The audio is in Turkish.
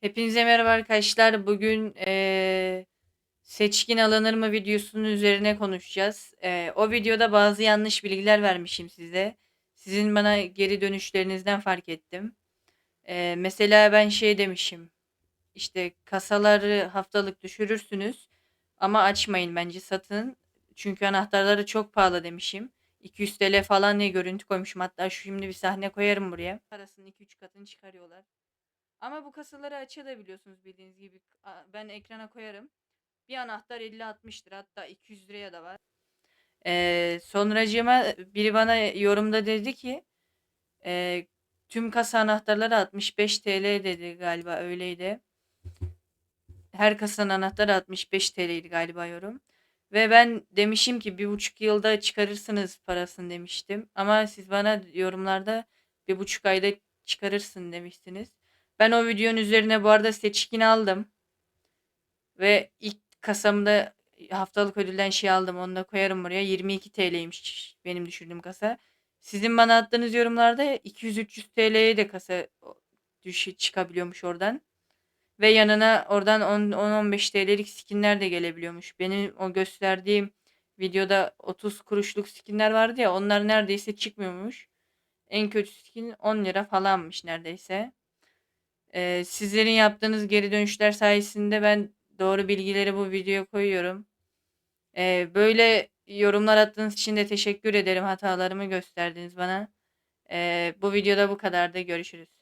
Hepinize merhaba arkadaşlar. Bugün eee, seçkin alınır mı videosunun üzerine konuşacağız. Eee, o videoda bazı yanlış bilgiler vermişim size. Sizin bana geri dönüşlerinizden fark ettim. Eee, mesela ben şey demişim. İşte kasaları haftalık düşürürsünüz ama açmayın bence satın. Çünkü anahtarları çok pahalı demişim. 200 TL falan diye görüntü koymuşum. Hatta şu şimdi bir sahne koyarım buraya. Parasının 2-3 katını çıkarıyorlar. Ama bu kasaları açabiliyorsunuz bildiğiniz gibi. Ben ekrana koyarım. Bir anahtar 50-60 lira hatta 200 liraya da var. Ee, sonracığıma biri bana yorumda dedi ki e, tüm kasa anahtarları 65 TL dedi galiba öyleydi. Her kasanın anahtarı 65 TL'ydi galiba yorum. Ve ben demişim ki bir buçuk yılda çıkarırsınız parasını demiştim. Ama siz bana yorumlarda bir buçuk ayda çıkarırsın demiştiniz. Ben o videonun üzerine bu arada seçkin aldım. Ve ilk kasamda haftalık ödülden şey aldım. Onu da koyarım buraya. 22 TL'ymiş benim düşürdüğüm kasa. Sizin bana attığınız yorumlarda 200-300 TL'ye de kasa düş çıkabiliyormuş oradan. Ve yanına oradan 10-15 TL'lik skinler de gelebiliyormuş. Benim o gösterdiğim videoda 30 kuruşluk skinler vardı ya onlar neredeyse çıkmıyormuş. En kötü skin 10 lira falanmış neredeyse. Ee, sizlerin yaptığınız geri dönüşler sayesinde ben doğru bilgileri bu videoya koyuyorum. Ee, böyle yorumlar attığınız için de teşekkür ederim. Hatalarımı gösterdiniz bana. Ee, bu videoda bu kadar da görüşürüz.